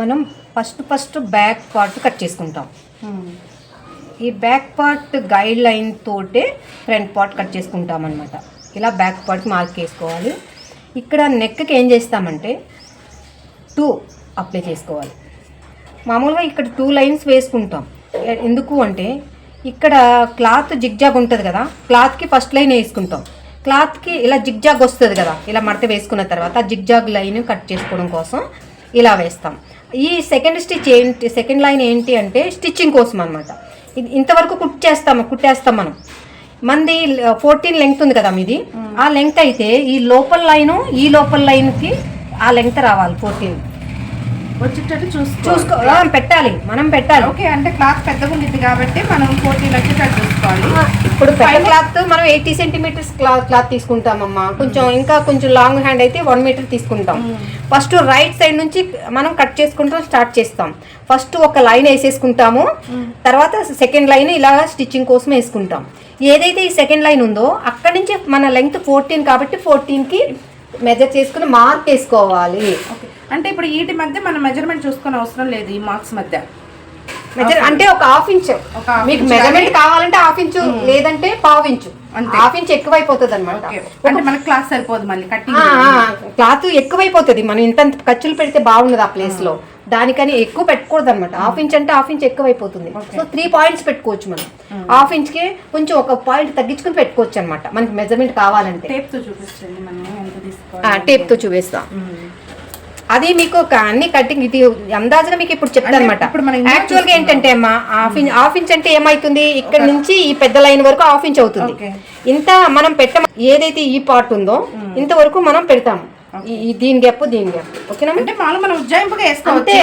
మనం first first back part cut చేసుకుంటాం. ఈ బ్యాక్ పార్ట్ గైడ్ లైన్ తోటే ఫ్రంట్ పార్ట్ కట్ చేసుకుంటాం అనమాట ఇలా బ్యాక్ పార్ట్ మార్క్ చేసుకోవాలి. ఇక్కడ నెక్కి ఏం చేస్తామంటే టూ అప్లై చేసుకోవాలి. మామూలుగా ఇక్కడ టూ లైన్స్ వేసుకుంటాం. ఎందుకు అంటే ఇక్కడ క్లాత్ జిగ్జాగ్ ఉంటుంది కదా క్లాత్కి ఫస్ట్ లైన్ వేసుకుంటాం. క్లాత్కి ఇలా జిగ్జాగ్ వస్తుంది కదా ఇలా మడత వేసుకున్న తర్వాత జిగ్జాగ్ లైన్ కట్ చేసుకోవడం కోసం ఇలా వేస్తాం. ఈ సెకండ్ స్టిచ్ ఏంటి సెకండ్ లైన్ ఏంటి అంటే స్టిచ్చింగ్ కోసం అనమాట ఇది ఇంతవరకు కుట్ చేస్తాము కుట్టేస్తాం మనం. మంది ఫోర్టీన్ లెంగ్త్ ఉంది కదా మీది. ఆ లెంగ్త్ అయితే ఈ లోపల లైను ఈ లోపల లైన్కి ఆ లెంగ్త్ రావాలి ఫోర్టీన్ వచ్చేటట్టు చూసుకో. చూసుకో పెట్టాలి మనం పెట్టాలి. ఓకే అంటే క్లాత్ పెద్దగా ఉండిద్ది కాబట్టి మనం ఫోర్టీన్ వచ్చేటట్టు ఇప్పుడు పెద్ద క్లాత్ మనం ఎయిటీ సెంటీమీటర్స్ క్లాత్ క్లాత్ తీసుకుంటామమ్మా. కొంచెం ఇంకా కొంచెం లాంగ్ హ్యాండ్ అయితే వన్ మీటర్ తీసుకుంటాం. ఫస్ట్ రైట్ సైడ్ నుంచి మనం కట్ చేసుకుంటాం స్టార్ట్ చేస్తాం. ఫస్ట్ ఒక లైన్ వేసేసుకుంటాము. తర్వాత సెకండ్ లైన్ ఇలా స్టిచ్చింగ్ కోసం వేసుకుంటాం. ఏదైతే ఈ సెకండ్ లైన్ ఉందో అక్కడి నుంచి మన లెంగ్త్ ఫోర్టీన్ కాబట్టి 14 కి మెజర్ చేసుకుని మార్క్ వేసుకోవాలి. అంటే ఇప్పుడు వీటి మధ్య మనం మెజర్మెంట్ చూసుకొని అవసరం లేదు ఈ మార్క్స్ మధ్య. మెజర్ అంటే ఒక హాఫ్ ఇంచ్. మీకు మెజర్మెంట్ కావాలంటే హాఫ్ ఇంచు లేదంటే పావు ఇంచు. హాఫ్ ఇంచ్ ఎక్కువైపోతుంది అనమాట అంటే మనకి క్లాస్ సరిపోదు మళ్ళీ క్లాత్ ఎక్కువైపోతుంది. మనం ఇంత ఖర్చులు పెడితే బాగుండదు ఆ ప్లేస్లో. దానికని ఎక్కువ పెట్టకూడదు అనమాట హాఫ్ ఇంచ్ అంటే హాఫ్ ఇంచ్ ఎక్కువైపోతుంది. సో త్రీ పాయింట్స్ పెట్టుకోవచ్చు మనం. హాఫ్ ఇంచ్కి కొంచెం ఒక పాయింట్ తగ్గించుకుని పెట్టుకోవచ్చు అనమాట మనకి మెజర్మెంట్ కావాలంటే. టేప్తో చూపిస్తాం. అది మీకు ఒక అన్ని కటింగ్ ఇది అందాజుగా మీకు ఇప్పుడు చెప్తాను అనమాట యాక్చువల్గా ఏంటంటే అమ్మా హాఫ్ ఇంచ్ హాఫ్ ఇంచ్ అంటే ఏమైతుంది? ఇక్కడ నుంచి ఈ పెద్ద లైన్ వరకు హాఫ్ ఇంచ్ అవుతుంది. ఇంత మనం పెట్ట ఏదైతే ఈ పార్ట్ ఉందో ఇంతవరకు మనం పెడతాము ఈ దీని గ్యాప్ దీని గ్యాప్ ఓకేనా అంటే మామూలు మనం ఉజ్జాయింపుగా అంతే.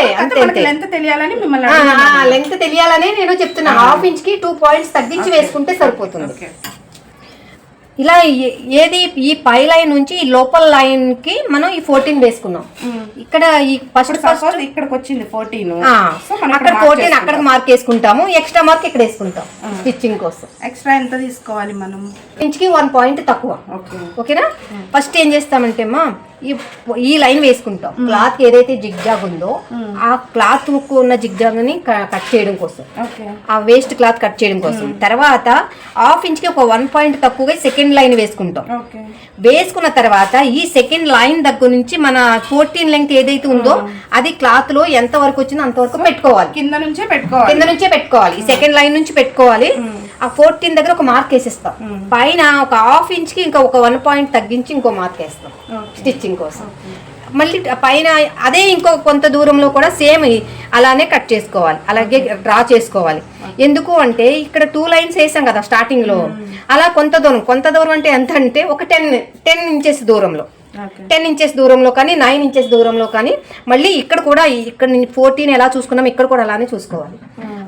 లెంత్ తెలియాలని మిమ్మల్ని. లెంగ్త్ తెలియాలనే నేను చెప్తున్నా. హాఫ్ ఇంచ్కి టూ పాయింట్స్ తగ్గించి వేసుకుంటే సరిపోతుంది. ఇలా ఏది ఈ పై లైన్ నుంచి ఈ లోపల లైన్కి మనం ఈ ఫోర్టీన్ వేసుకున్నాం. ఇక్కడ ఈ ఫస్ట్ ఫస్ట్ ఇక్కడికి వచ్చింది ఫోర్టీన్ అక్కడ ఫోర్టీన్ అక్కడ మార్క్ వేసుకుంటాము ఎక్స్ట్రా మార్క్ ఇక్కడ వేసుకుంటాం స్టిచ్చింగ్ కోసం. ఎక్స్ట్రా ఎంత తీసుకోవాలి మనం? ఇంచ్కి వన్ పాయింట్ తక్కువ. ఓకే. ఓకేనా? ఫస్ట్ ఏం చేస్తామంటే అమ్మా ఈ ఈ లైన్ వేసుకుంటాం. క్లాత్ ఏదైతే జిగ్జాగ్ ఉందో ఆ క్లాత్ ఉన్న జిగ్జాగ్ని కట్ చేయడం కోసం. ఆ వేస్ట్ క్లాత్ కట్ చేయడం కోసం. తర్వాత హాఫ్ ఇంచ్కి ఒక వన్ పాయింట్ తక్కువగా సెకండ్ లైన్ వేసుకుంటాం. వేసుకున్న తర్వాత ఈ సెకండ్ లైన్ దగ్గర నుంచి మన ఫోర్టీన్ లెంగ్త్ ఏదైతే ఉందో అది క్లాత్లో ఎంత వరకు వచ్చిందో అంతవరకు పెట్టుకోవాలి. కింద నుంచే పెట్టుకోవాలి. కింద నుంచే పెట్టుకోవాలి. ఈ సెకండ్ లైన్ నుంచి పెట్టుకోవాలి. ఆ ఫోర్టీన్ దగ్గర ఒక మార్క్ వేసేస్తాం. పైన ఒక హాఫ్ ఇంచ్కి ఇంకా ఒక వన్ పాయింట్ తగ్గించి ఇంకో మార్క్ వేస్తాం. స్టిచ్చింగ్ కోసం. మళ్ళీ పైన అదే ఇంకో కొంత దూరంలో కూడా సేమ్ అలానే కట్ చేసుకోవాలి. అలాగే డ్రా చేసుకోవాలి. ఎందుకు అంటే ఇక్కడ టూ లైన్స్ వేసాం కదా స్టార్టింగ్లో అలా కొంత దూరం కొంత దూరం అంటే ఎంత అంటే ఒక టెన్ టెన్ ఇంచెస్ దూరంలో. టెన్ ఇంచెస్ దూరంలో కానీ నైన్ ఇంచెస్ దూరంలో కానీ మళ్ళీ ఇక్కడ కూడా ఇక్కడ ఫోర్టీన్ ఎలా చూసుకున్నాం ఇక్కడ కూడా అలానే చూసుకోవాలి.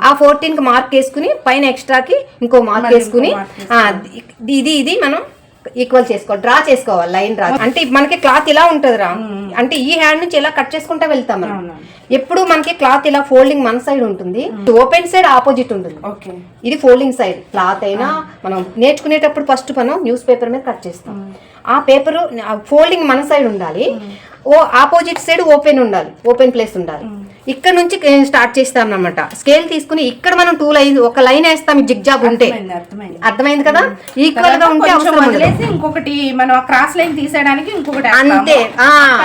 ఆ ఫోర్టీన్కి మార్క్ వేసుకుని పైన ఎక్స్ట్రాకి ఇంకో మార్క్ వేసుకుని. ఇది ఇది మనం ఈక్వల్ చేసుకోవాలి డ్రా చేసుకోవాలి లైన్ డ్రా అంటే మనకి క్లాత్ ఇలా ఉంటుంది రా అంటే ఈ హ్యాండ్ నుంచి ఇలా కట్ చేసుకుంటా వెళ్తాం మనం. ఎప్పుడు మనకి క్లాత్ ఇలా ఫోల్డింగ్ మన సైడ్ ఉంటుంది. ఓపెన్ సైడ్ ఆపోజిట్ ఉంటుంది. ఇది ఫోల్డింగ్ సైడ్ క్లాత్ అయినా మనం నేర్చుకునేటప్పుడు ఫస్ట్ మనం న్యూస్ పేపర్ మీద కట్ చేస్తాం. ఆ పేపర్ ఫోల్డింగ్ మన సైడ్ ఉండాలి. ఓ ఆపోజిట్ సైడ్ ఓపెన్ ఉండాలి. ఓపెన్ ప్లేస్ ఉండాలి. ఇక్కడ నుంచి స్టార్ట్ చేస్తాం అనమాట స్కేల్ తీసుకుని ఇక్కడ మనం టూ లైన్ ఒక లైన్ వేస్తాం జిగ్జాగ్ ఉంటే. అర్థమైంది కదా? ఈక్వల్గా ఉంటే అవసరం ఇంకొకటి మనం క్రాస్ లైన్ తీసేయడానికి ఇంకొకటి. అంతే,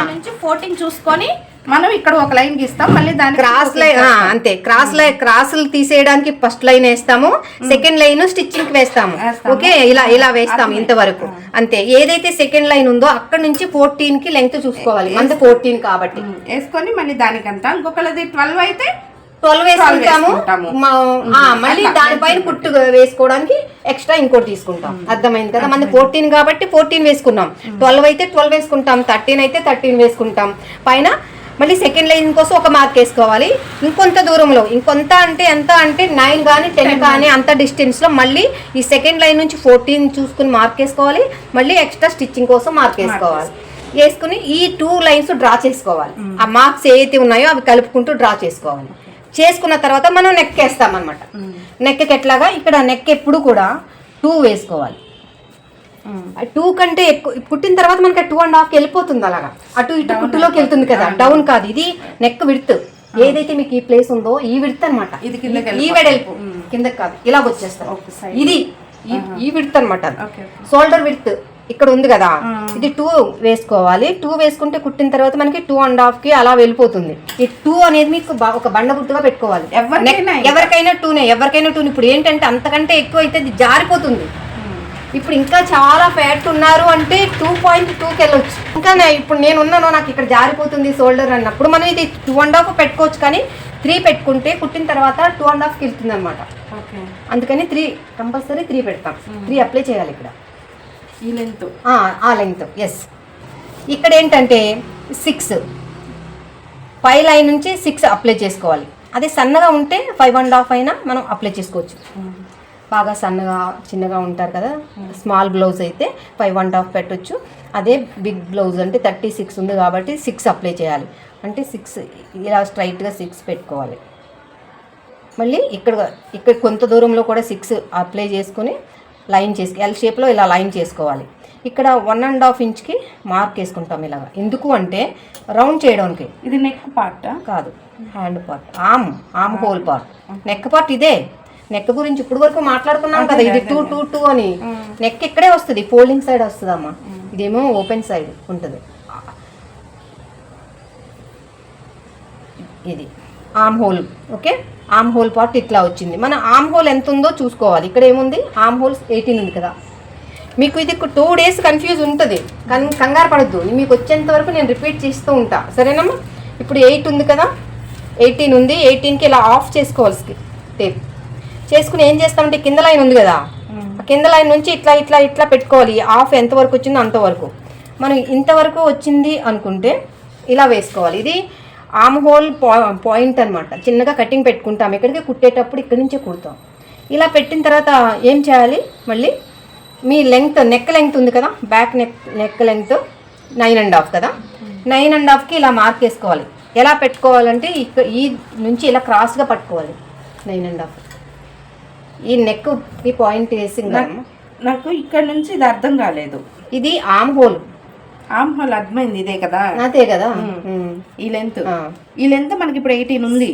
నుంచి ఫోర్టీన్ చూసుకొని మనం ఇక్కడ ఒక లైన్ గీస్తాం మళ్ళీ దానికి క్రాస్ లైన్. అంతే. క్రాస్ లైన్ క్రాసులు తీసేయడానికి ఫస్ట్ లైన్ వేస్తాము. సెకండ్ లైన్ స్టిచ్చింగ్ వేస్తాము. ఓకే ఇలా ఇలా వేస్తాము ఇంతవరకు. అంతే. ఏదైతే సెకండ్ లైన్ ఉందో అక్కడ నుంచి ఫోర్టీన్కి లెంగ్త్ చూసుకోవాలి. మనది ఫోర్టీన్ కాబట్టి. ఉమ్, వేసుకొని మళ్ళీ దానికంతా ఇంకొకళ్ళది ట్వెల్వ్ అయితే ట్వెల్వ్ వేసుకుంటాము. ఆ, మళ్ళీ దానిపైన కుట్టు వేసుకోవడానికి ఎక్స్ట్రా ఇంకోటి తీసుకుంటాం. అర్థమైంది కదా? మనది ఫోర్టీన్ కాబట్టి ఫోర్టీన్ వేసుకున్నాం. ట్వెల్వ్ అయితే ట్వెల్వ్ వేసుకుంటాం. థర్టీన్ అయితే థర్టీన్ వేసుకుంటాం. పైన మళ్ళీ సెకండ్ లైన్ కోసం ఒక మార్క్ వేసుకోవాలి. ఇంకొంత దూరంలో ఇంకొంత అంటే ఎంత అంటే నైన్ కానీ టెన్ కానీ అంత డిస్టెన్స్లో మళ్ళీ ఈ సెకండ్ లైన్ నుంచి ఫోర్టీన్ చూసుకుని మార్క్ వేసుకోవాలి. మళ్ళీ ఎక్స్ట్రా స్టిచ్చింగ్ కోసం మార్క్ వేసుకోవాలి. వేసుకుని ఈ టూ లైన్స్ డ్రా చేసుకోవాలి. ఆ మార్క్స్ ఏవైతే ఉన్నాయో అవి కలుపుకుంటూ డ్రా చేసుకోవాలి. చేసుకున్న తర్వాత మనం నెక్ వేస్తాం అనమాట నెక్కి ఎట్లాగా? ఇక్కడ నెక్ ఎప్పుడు కూడా టూ వేసుకోవాలి. టూ కంటే ఎక్కువ పుట్టిన తర్వాత మనకి టూ అండ్ హాఫ్ వెళ్ళిపోతుంది అలాగా. అటు ఇటు కుట్టులోకి వెళ్తుంది కదా. డౌన్ కాదు. ఇది నెక్ విడుత్ ఏదైతే మీకు ఈ ప్లేస్ ఉందో ఈ విడత అనమాట ఇది ఈ వెడల్పు కిందకి కాదు. ఇలాగ వచ్చేస్తారు ఇది ఈ- విడత అనమాట షోల్డర్ విడ్త్ ఇక్కడ ఉంది కదా. ఇది టూ వేసుకోవాలి. టూ వేసుకుంటే కుట్టిన తర్వాత మనకి టూ అండ్ హాఫ్కి అలా వెళ్ళిపోతుంది. ఈ టూ అనేది మీకు ఒక బండ గుర్తుగా పెట్టుకోవాలి. ఎవరికైనా టూనే ఎవరికైనా టూనే ఇప్పుడు ఏంటంటే అంతకంటే ఎక్కువ అయితే జారిపోతుంది. ఇప్పుడు ఇంకా చాలా ఫ్యాట్ ఉన్నారు అంటే టూ పాయింట్ టూకి వెళ్ళొచ్చు ఇంకా ఇప్పుడు నేను ఉన్నాను నాకు ఇక్కడ జారిపోతుంది షోల్డర్ అన్నప్పుడు మనం ఇది టూ అండ్ హాఫ్ పెట్టుకోవచ్చు కానీ త్రీ పెట్టుకుంటే కుట్టిన తర్వాత టూ అండ్ హాఫ్కి వెళ్తుంది అనమాట అందుకని త్రీ కంపల్సరీ త్రీ పెడతాం. త్రీ అప్లై చేయాలి ఇక్కడ. ఈ లెంత్ ఆ, లెంగ్త్ ఎస్ ఇక్కడ ఏంటంటే సిక్స్ ఫైవ్ లైన్ నుంచి సిక్స్ అప్లై చేసుకోవాలి. అదే సన్నగా ఉంటే ఫైవ్ అండ్ హాఫ్ అయినా మనం అప్లై చేసుకోవచ్చు. బాగా సన్నగా చిన్నగా ఉంటారు కదా? స్మాల్ బ్లౌజ్ అయితే ఫైవ్ అండ్ హాఫ్ పెట్టొచ్చు. అదే బిగ్ బ్లౌజ్ అంటే థర్టీ సిక్స్ ఉంది కాబట్టి సిక్స్ అప్లై చేయాలి. అంటే సిక్స్ ఇలా స్ట్రైట్గా సిక్స్ పెట్టుకోవాలి. మళ్ళీ ఇక్కడ ఇక్కడ కొంత దూరంలో కూడా సిక్స్ అప్లై చేసుకుని లైన్ చేసి ఎల్ షేప్లో ఇలా లైన్ చేసుకోవాలి. ఇక్కడ వన్ అండ్ హాఫ్ ఇంచ్కి మార్క్ వేసుకుంటాం ఇలాగ. ఎందుకు అంటే రౌండ్ చేయడానికి. ఇది నెక్ పార్ట్ కాదు hand part arm arm hole part neck part ఇదే. నెక్ గురించి ఇప్పుడు వరకు మాట్లాడుకున్నాం కదా ఇది టూ టూ టూ అని. నెక్ ఇక్కడే వస్తుంది ఫోల్డింగ్ సైడ్ వస్తుంది అమ్మా ఇదేమో ఓపెన్ సైడ్ ఉంటుంది. ఇది arm hole okay? Arm hole part ఇట్లా వచ్చింది. మన ఆమ్ హోల్ ఎంత ఉందో చూసుకోవాలి. ఇక్కడ ఏముంది? ఆమ్ హోల్స్ ఎయిటీన్ ఉంది కదా. మీకు ఇది టూ డేస్ కన్ఫ్యూజ్ ఉంటుంది. కానీ కంగారు పడద్దు. మీకు వచ్చేంత వరకు నేను రిపీట్ చేస్తూ ఉంటా. సరేనమ్మా? ఇప్పుడు ఎయిట్ ఉంది కదా? ఎయిటీన్ ఉంది. ఎయిటీన్కి ఇలా ఆఫ్ చేసుకోవాలి టేప్. చేసుకుని ఏం చేస్తామంటే కింద లైన్ ఉంది కదా. ఆ కింద లైన్ నుంచి ఇట్లా ఇట్లా ఇట్లా పెట్టుకోవాలి. ఆఫ్ ఎంత వరకు వచ్చిందో అంతవరకు మనం ఇంతవరకు వచ్చింది అనుకుంటే ఇలా వేసుకోవాలి. ఇది ఆమ్ హోల్ పాయింట్ అనమాట చిన్నగా కటింగ్ పెట్టుకుంటాం. ఇక్కడికి కుట్టేటప్పుడు ఇక్కడి నుంచే కుడతాం. ఇలా పెట్టిన తర్వాత ఏం చేయాలి? మళ్ళీ మీ లెంగ్త్ నెక్ లెంగ్త్ ఉంది కదా. Back neck neck length nine and half కదా. నైన్ అండ్ హాఫ్కి ఇలా మార్క్ వేసుకోవాలి ఎలా పెట్టుకోవాలంటే ఇక్కడ ఈ నుంచి ఇలా క్రాస్గా పట్టుకోవాలి. Nine and half. ఈ నెక్ ఈ పాయింట్ వేసి నాకు ఇక్కడ నుంచి ఇది అర్థం కాలేదు. ఇది ఆమ్ హోల్ ఆమ్ హోల్ అర్థమైంది ఇదే కదా? అదే కదా. ఈ లెంత్. ఈ లెంత్ మనకి ఇప్పుడు ఎయిటీన్ ఉంది.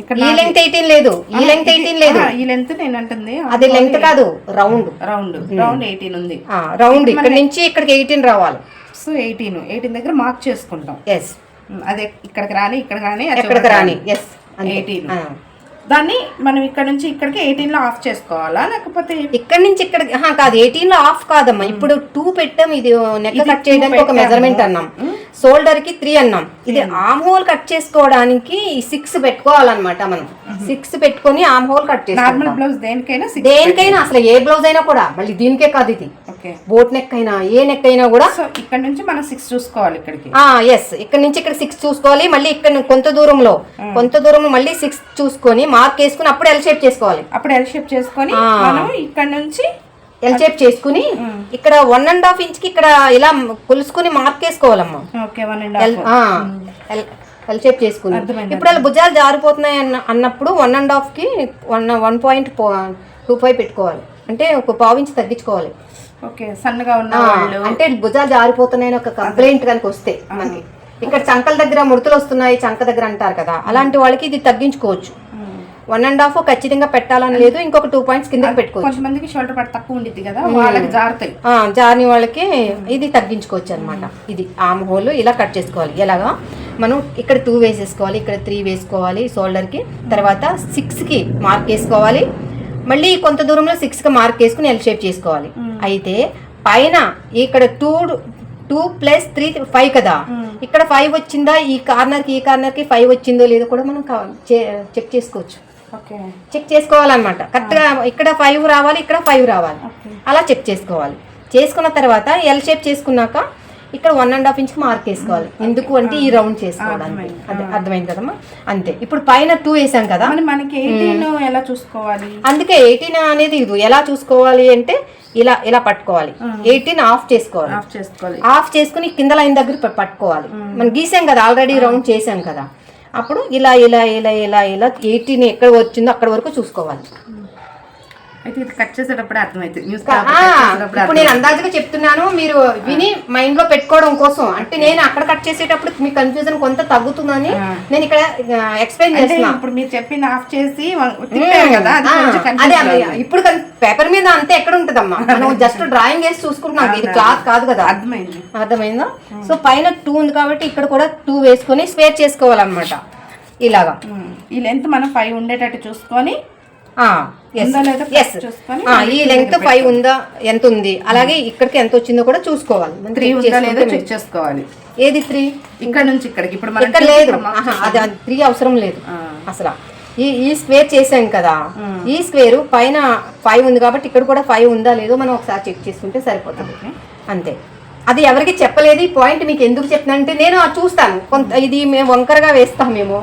ఇక్కడ ఈ లెంగ్త్ ఎయిటీన్ లేదు. ఈ లెంగ్త్ ఎయిటీన్ లేదు. ఈ లెంత్ నేను అంటుంది. అది లెంగ్త్ కాదు రౌండ్ రౌండ్ రౌండ్ ఎయిటీన్ ఉంది. రౌండ్ ఇక్కడ నుంచి ఇక్కడికి ఎయిటీన్ రావాలి. సో ఎయిటీన్ ఎయిటీన్ దగ్గర మార్క్ చేసుకుంటాం. ఎస్ అదే ఇక్కడికి రాని ఇక్కడ ఎక్కడికి చివరికి రాని. ఎస్ 18. దాన్ని మనం ఇక్కడ నుంచి ఇక్కడికి ఎయిటీన్లో ఆఫ్ చేసుకోవాలా? లేకపోతే ఇక్కడ నుంచి ఇక్కడ కాదు ఎయిటీన్లో ఆఫ్ కాదమ్మా. ఇప్పుడు టూ పెట్టాం ఇది నెక్ కట్ చేయడానికి ఒక. మెజర్మెంట్ అన్నాం. షోల్డర్కి త్రీ అన్నాం. ఇది ఆమ్ హోల్ కట్ చేసుకోవడానికి సిక్స్ పెట్టుకోవాలన్నమాట మనం. సిక్స్ పెట్టుకొని ఆమ్ హోల్ కట్ నార్మల్ చేసుకుంటాం. బ్లౌజ్ దేనికైనా దేనికైనా అసలు ఏ బ్లౌజ్ అయినా కూడా మళ్ళీ దీనికే కాదు ఇది. బోట్ నెక్ అయినా ఏ నెక్ అయినా కూడా ఇక్కడ నుంచి మనం సిక్స్ చూసుకోవాలి ఇక్కడికి. ఎస్ ఇక్కడ నుంచి ఇక్కడ సిక్స్ చూసుకోవాలి. మళ్ళీ ఇక్కడ కొంత దూరంలో కొంత దూరంలో మళ్ళీ సిక్స్ చూసుకొని మార్క్ వేసుకుని అప్పుడు ఎల్ షేప్ చేసుకోవాలి. అప్పుడు ఎల్ షేప్ చేసుకొని. మనం ఇక్కడ నుంచి ఎల్ షేప్ చేసుకుని ఇక్కడ వన్ అండ్ హాఫ్ ఇంచ్కి ఇక్కడ ఇలా కొలుసుకుని mark వేసుకోవాలమ్మా. Okay one and L half L shape చేసుకుని. అర్థమైంది. ఇప్పుడు అలా భుజాలు జారిపోతున్నాయి అన్న అన్నప్పుడు one and హాఫ్కి one one point two five పెట్టుకోవాలి. అంటే ఒక పావు ఇంచ్ తగ్గించుకోవాలి. ఓకే సన్నగా ఉన్న అంటే భుజాలు జారిపోతున్నాయని ఒక కంప్లైంట్ కనుక వస్తే మనకి. ఇక్కడ చంకల దగ్గర ముడతలు వస్తున్నాయి చంక దగ్గర అంటారు కదా. అలాంటి వాళ్ళకి ఇది తగ్గించుకోవచ్చు. వన్ అండ్ హాఫ్ ఖచ్చితంగా పెట్టాలని లేదు ఇంకొక టూ పాయింట్స్ కిందకి పెట్టుకోవచ్చు. కొంతమందికి షోల్డర్ పార్ట్ తక్కువ ఉండిద్ది కదా వాళ్ళకి జారుతాయి. జారిని వాళ్ళకి ఇది తగ్గించుకోవచ్చు అనమాట ఇది ఆమ్ హోల్ ఇలా కట్ చేసుకోవాలి. ఎలాగా? మనం ఇక్కడ టూ వేసేసుకోవాలి ఇక్కడ త్రీ వేసుకోవాలి షోల్డర్కి తర్వాత సిక్స్కి మార్క్ వేసుకోవాలి. మళ్ళీ కొంత దూరంలో సిక్స్కి మార్క్ వేసుకుని ఎల్ షేప్ చేసుకోవాలి. అయితే పైన ఇక్కడ two two plus three five కదా. ఇక్కడ ఫైవ్ వచ్చిందా? ఈ కార్నర్కి ఈ కార్నర్కి ఫైవ్ వచ్చిందో లేదో కూడా మనం చెక్ చేసుకోవచ్చు. చెక్ చేసుకోవాలన్నమాట. కరెక్ట్గా ఇక్కడ ఫైవ్ రావాలి ఇక్కడ ఫైవ్ రావాలి. అలా చెక్ చేసుకోవాలి. చేసుకున్న తర్వాత ఎల్ షేప్ చేసుకున్నాక ఇక్కడ one and half inch mark వేసుకోవాలి. ఎందుకు అంటే ఈ రౌండ్ చేసుకోవడానికి. అదే అర్థమైంది కదమ్మా? అంతే. ఇప్పుడు పైన టూ వేసాం కదా. మనకి ఎయిటీన్ ఎలా చూసుకోవాలి? అందుకే ఎయిటీన్ అనేది ఇది. ఎలా చూసుకోవాలి అంటే ఇలా ఇలా పట్టుకోవాలి. ఎయిటీన్ ఆఫ్ చేసుకోవాలి. ఆఫ్ చేసుకోవాలి. ఆఫ్ చేసుకుని కింద లైన్ దగ్గర పట్టుకోవాలి. మనం గీసాం కదా ఆల్రెడీ రౌండ్ చేసాం కదా. అప్పుడు ఇలా ఇలా ఇలా ఇలా ఇలా ఎయిటీన్ ఎక్కడ వచ్చిందో అక్కడ వరకు చూసుకోవాలి. అయితే ఇది కట్ చేసేటప్పుడే అర్థమైంది న్యూస్ ఇప్పుడు నేను అందాజుగా చెప్తున్నాను మీరు విని మైండ్లో పెట్టుకోవడం కోసం. అంటే నేను అక్కడ కట్ చేసేటప్పుడు మీ కన్ఫ్యూజన్ కొంత తగ్గుతుందని. నేను ఇక్కడ ఎక్స్ప్లెయిన్ అంటే చేస్తున్నా. ఇప్పుడు మీరు చెప్పింది ఆఫ్ చేసి కదా అది. ఇప్పుడు పేపర్ మీద అంతే ఎక్కడ ఉంటదమ్మా. మనం జస్ట్ డ్రాయింగ్ వేసి చూసుకుంటున్నాం ఇది. క్లాత్ కాదు కదా. అర్థమైంది. అర్థమైందా? సో పైన టూ ఉంది కాబట్టి ఇక్కడ కూడా టూ వేసుకొని స్పేర్ చేసుకోవాలన్నమాట. ఇలాగా. ఈ లెంత్ మనం ఫైవ్ ఉండేటట్టు చూసుకొని ఈ లెంగ్త్ ఫైవ్ ఉందా? ఎంత ఉంది? అలాగే ఇక్కడికి ఎంత వచ్చిందో కూడా చూసుకోవాలి. త్రీ ఉందా లేదా చెక్ చేసుకోవాలి. ఏది త్రీ ఇక్కడ నుంచి ఇక్కడికి. ఇప్పుడు ఇక్కడ లేదు. అది త్రీ అవసరం లేదు. అసలు. ఈ ఈ స్క్వేర్ చేసాం కదా. మ్మ్. ఈ స్క్వేర్ పైన ఫైవ్ ఉంది కాబట్టి ఇక్కడ కూడా ఫైవ్ ఉందా లేదో మనం ఒకసారి చెక్ చేసుకుంటే సరిపోతుంది. అంతే. అది ఎవరికి చెప్పలేదు. ఈ పాయింట్ మీకు ఎందుకు చెప్తున్నా అంటే నేను అది చూస్తాను. కొంత ఇది మేము వంకరగా వేస్తాం మేము.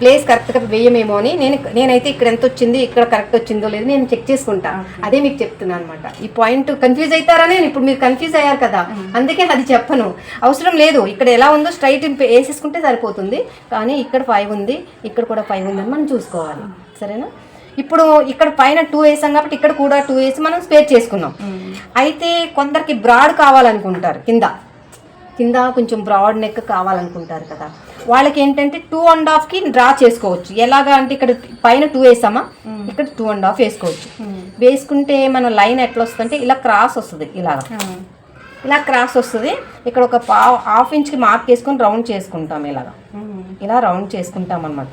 ప్లేస్ కరెక్ట్గా వేయమేమో అని నేను నేనైతే ఇక్కడ ఎంత వచ్చింది ఇక్కడ కరెక్ట్ వచ్చిందో లేదో నేను చెక్ చేసుకుంటా. అదే మీకు చెప్తున్నాను అనమాట ఈ పాయింట్ కన్ఫ్యూజ్ అవుతారని నేను ఇప్పుడు మీరు కన్ఫ్యూజ్ అయ్యారు కదా. అందుకే అది చెప్పను. అవసరం లేదు. ఇక్కడ ఎలా ఉందో స్ట్రైట్ వేసేసుకుంటే సరిపోతుంది. కానీ ఇక్కడ ఫైవ్ ఉంది ఇక్కడ కూడా ఫైవ్ ఉందని మనం చూసుకోవాలి. సరేనా? ఇప్పుడు ఇక్కడ పైన టూ వేసాం కాబట్టి ఇక్కడ కూడా టూ వేసి మనం స్పేర్ చేసుకున్నాం. అయితే కొందరికి బ్రాడ్ కావాలనుకుంటారు కింద. కింద కొంచెం బ్రాడ్ నెక్ కావాలనుకుంటారు కదా. వాళ్ళకి ఏంటంటే టూ అండ్ హాఫ్కి డ్రా చేసుకోవచ్చు. ఎలాగా అంటే ఇక్కడ పైన టూ వేసామా? ఇక్కడ టూ అండ్ హాఫ్ వేసుకోవచ్చు. వేసుకుంటే మన లైన్ ఎట్లా వస్తుందంటే ఇలా క్రాస్ వస్తుంది ఇలాగా. ఇలా క్రాస్ వస్తుంది. ఇక్కడ ఒక పా హాఫ్ ఇంచ్కి మార్క్ వేసుకొని రౌండ్ చేసుకుంటాం ఇలాగా. ఇలా రౌండ్ చేసుకుంటాం అనమాట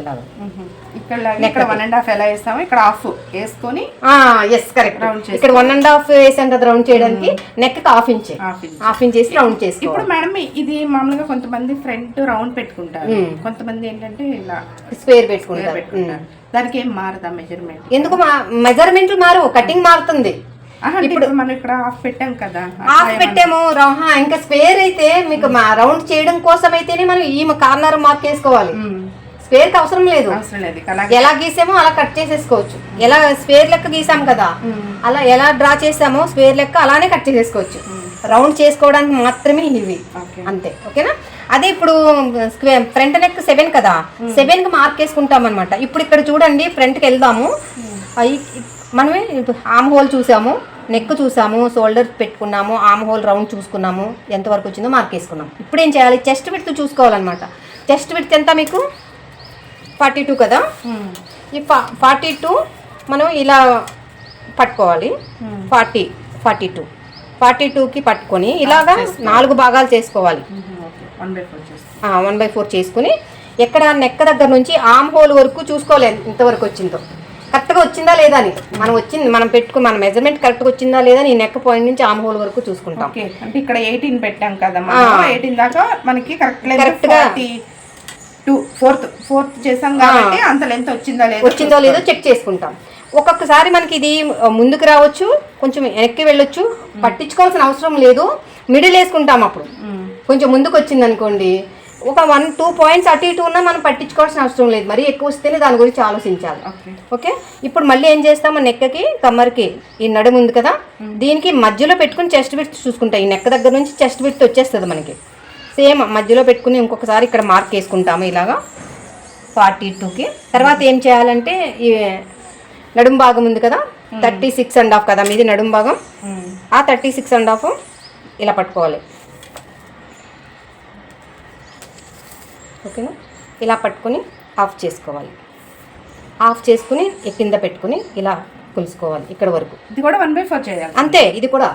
ఇలాగా. ఇక్కడ ఇక్కడ వన్ అండ్ హాఫ్ ఎలా వేస్తామో ఇక్కడ హాఫ్ వేసుకొని ఎస్ కరెక్ట్ చేసుకోవాలి. ఇక్కడ వన్ అండ్ హాఫ్ వేసాం కదా రౌండ్ చేయడానికి neck half inch half inch వేసి రౌండ్ చేసుకోవాలి. ఇప్పుడు మేడం ఇది మామూలుగా కొంతమంది ఫ్రంట్ రౌండ్ పెట్టుకుంటారు. కొంతమంది ఏంటంటే ఇలా స్క్వేర్ పెట్టుకుంటారు. దానికి ఏం మారదా మెజర్మెంట్ ఎందుకు మా మెజర్మెంట్లు మారు కటింగ్ మారుతుంది. ఇప్పుడు మనం ఇక్కడ హాఫ్ పెట్టాం కదా. హాఫ్ పెట్టాము ఇంకా స్క్వేర్ అయితే మీకు రౌండ్ చేయడం కోసం అయితేనే మనం ఈ కార్నర్ మార్క్ వేసుకోవాలి. స్క్వేర్కి అవసరం లేదు. అవసరం ఎలా గీసామో అలా కట్ చేసేసుకోవచ్చు. ఎలా స్క్వేర్ లెక్క గీసాం కదా అలా ఎలా డ్రా చేసామో స్క్వేర్ లెక్క అలానే కట్ చేసేసుకోవచ్చు. రౌండ్ చేసుకోవడానికి మాత్రమే ఇవి. అంతే. ఓకేనా? అదే ఇప్పుడు స్క్వేర్ ఫ్రంట్ నెక్ సెవెన్ కదా సెవెన్కి మార్క్ వేసుకుంటాం అనమాట ఇప్పుడు ఇక్కడ చూడండి ఫ్రంట్కి వెళ్దాము మనమే ఆమ్ హోల్ చూసాము నెక్ చూసాము షోల్డర్ పెట్టుకున్నాము ఆమ్ హోల్ రౌండ్ చూసుకున్నాము ఎంతవరకు వచ్చిందో మార్క్ వేసుకున్నాం ఇప్పుడు ఏం చేయాలి? చెస్ట్ విడ్త్ చూసుకోవాలన్నమాట. చెస్ట్ విడ్త్ ఎంత మీకు? ఫార్టీ టూ కదా? మ్మ్. ఈ ఫా ఫార్టీ టూ మనం ఇలా పట్టుకోవాలి. Forty forty two. ఫార్టీ టూకి పట్టుకొని ఇలాగా నాలుగు భాగాలు చేసుకోవాలి. వన్ బై ఫోర్ చేసుకుని ఎక్కడ నెక్క దగ్గర నుంచి ఆమ్ హోల్ వరకు చూసుకోలేదు ఇంతవరకు వచ్చిందో. కరెక్ట్గా వచ్చిందా లేదా అని? మనం వచ్చింది మనం పెట్టుకుని మన మెజర్మెంట్ కరెక్ట్గా వచ్చిందా లేదా అని ఈ నెక్ పాయింట్ నుంచి ఆమ్ హోల్ వరకు చూసుకుంటాం. అంటే ఇక్కడ ఎయిటీన్ పెట్టాం కదా ఎయిటీన్ దాకా మనకి కరెక్ట్ లెంత్ Correct గా. ఫార్టీ టూ ఫోర్త్ ఫోర్త్ చేసాం కాబట్టి అంత లెంత్ వచ్చిందా లేదా వచ్చిందో లేదో చెక్ చేసుకుంటాం. ఒక్కొక్కసారి మనకి ఇది ముందుకు రావచ్చు కొంచెం వెనక్కి వెళ్ళొచ్చు. పట్టించుకోవాల్సిన అవసరం లేదు. మిడిల్ వేసుకుంటాం అప్పుడు. కొంచెం ముందుకు వచ్చింది అనుకోండి ఒక వన్ టూ పాయింట్స్ అటు ఇటు ఉన్నా మనం పట్టించుకోవాల్సిన అవసరం లేదు. మరి ఎక్కువ వస్తేనే దాని గురించి ఆలోచించాలి. ఓకే. ఇప్పుడు మళ్ళీ ఏం చేస్తాము? నెక్కకి కమ్మర్కి ఈ నడుము ఉంది కదా దీనికి మధ్యలో పెట్టుకుని చెస్ట్ విడ్త్ చూసుకుంటాం. ఈ నెక్క దగ్గర నుంచి చెస్ట్ విడ్త్ వచ్చేస్తుంది మనకి. సేమ్ మధ్యలో పెట్టుకుని ఇంకొకసారి ఇక్కడ మార్క్ వేసుకుంటాము ఇలాగా. ఫార్టీ టూకి. తర్వాత ఏం చేయాలంటే ఈ నడుము భాగం ఉంది కదా థర్టీ సిక్స్ అండ్ హాఫ్ కదా మీది నడుము భాగం. ఆ థర్టీ సిక్స్ అండ్ హాఫ్ ఇలా పట్టుకోవాలి. ఓకేనా? ఇలా పట్టుకొని ఆఫ్ చేసుకోవాలి. ఆఫ్ చేసుకుని కింద పెట్టుకుని ఇలా కొలుసుకోవాలి ఇక్కడ వరకు. ఇది కూడా వన్ బై ఫోర్ చేయాలి. అంతే ఇది కూడా.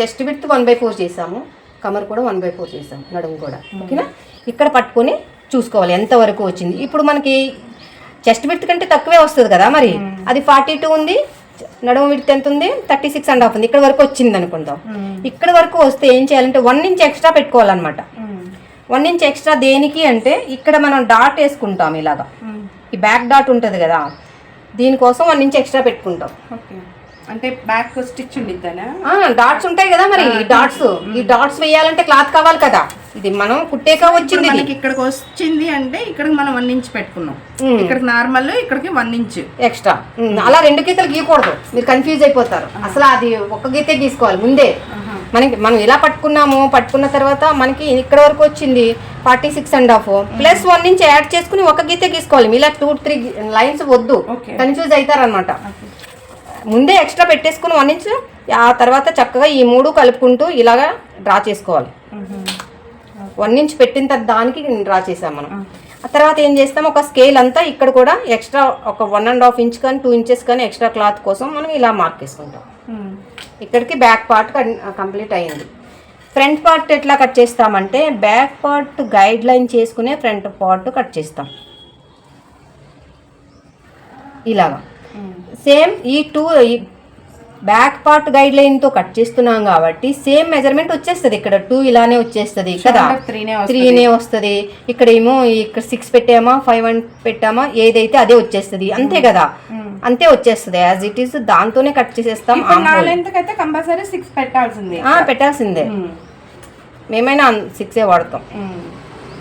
Chest width one by four చేసాము. కమర్ కూడా వన్ బై ఫోర్ చేసాము నడుము కూడా ఓకేనా? ఇక్కడ పట్టుకొని చూసుకోవాలి ఎంత వరకు వచ్చింది. ఇప్పుడు మనకి చెస్ట్ విత్ కంటే తక్కువే వస్తుంది కదా మరి? అది ఫార్టీ టూ ఉంది నడుము విడత్ ఎంత ఉంది? థర్టీ సిక్స్ అండ్ హాఫ్ ఉంది. ఇక్కడ వరకు వచ్చింది అనుకుందాం. ఇక్కడ వరకు వస్తే ఏం చేయాలంటే వన్ ఇంచ్ ఎక్స్ట్రా పెట్టుకోవాలన్నమాట. వన్ ఇంచ్ ఎక్స్ట్రా దేనికి అంటే ఇక్కడ మనం డాట్ వేసుకుంటాం ఇలాగా. ఈ బ్యాక్ డాట్ ఉంటుంది కదా దీనికోసం వన్ ఇంచ్ ఎక్స్ట్రా పెట్టుకుంటాం. అంటే బ్యాక్ స్టిచ్ ఉండిద్దానా? డాట్స్ ఉంటాయి కదా మరి. ఈ డాట్స్ ఈ డాట్స్ వేయాలంటే క్లాత్ కావాలి కదా. ఇది మనం కుట్టేక వచ్చింది మనకి ఇక్కడికి వచ్చింది అంటే ఇక్కడికి మనం వన్ ఇంచ్ పెట్టుకున్నాం. మ్మ్. ఇక్కడికి నార్మల్ ఇక్కడికి వన్ ఇంచ్ ఎక్స్ట్రా అలా రెండు గీతలు గీయకూడదు. మీరు కన్ఫ్యూజ్ అయిపోతారు. అసలు అది ఒక గీతే గీసుకోవాలి ముందే. మనకి మనం ఇలా పట్టుకున్నాము పట్టుకున్న తర్వాత మనకి ఇక్కడ వరకు వచ్చింది forty six and half plus one నుంచి యాడ్ చేసుకుని ఒక గీత గీసుకోవాలి. ఇలా టూ త్రీ లైన్స్ వద్దు. కన్ఫ్యూజ్ అవుతారనమాట ముందే ఎక్స్ట్రా పెట్టేసుకుని వన్ ఇంచ్ ఆ తర్వాత చక్కగా ఈ మూడు కలుపుకుంటూ ఇలాగా డ్రా చేసుకోవాలి. వన్ ఇంచ్ పెట్టిన తర్వాత దానికి డ్రా చేసాం మనం. ఆ తర్వాత ఏం చేస్తాం? ఒక స్కేల్ అంతా ఇక్కడ కూడా ఎక్స్ట్రా ఒక వన్ అండ్ హాఫ్ ఇంచ్ కానీ టూ ఇంచెస్ కానీ ఎక్స్ట్రా క్లాత్ కోసం మనం ఇలా మార్క్ చేసుకుంటాం. ఇక్కడికి బ్యాక్ పార్ట్ కంప్లీట్ అయ్యింది ఫ్రంట్ పార్ట్ ఎట్లా కట్ చేస్తామంటే బ్యాక్ పార్ట్ గైడ్ లైన్ చేసుకునే ఫ్రంట్ పార్ట్ కట్ చేస్తాం. ఇలాగా. సేమ్ ఈ టూ బ్యాక్ పార్ట్ గైడ్ లైన్తో కట్ చేస్తున్నాం కాబట్టి సేమ్ మెజర్మెంట్ వచ్చేస్తుంది. ఇక్కడ టూ ఇలానే వచ్చేస్తుంది కదా. త్రీనే వస్తుంది. ఇక్కడ ఏమో ఇక్కడ సిక్స్ పెట్టామా ఫైవ్ వన్ పెట్టామా ఏదైతే అదే వచ్చేస్తుంది. అంతే కదా? అంతే వచ్చేస్తుంది. యాజ్ ఇట్ ఈస్ దాంతోనే కట్ చేసేస్తాం కంపల్సరీ సిక్స్ పెట్టాల్సింది. పెట్టాల్సిందే. మేమైనా సిక్సే వాడతాం.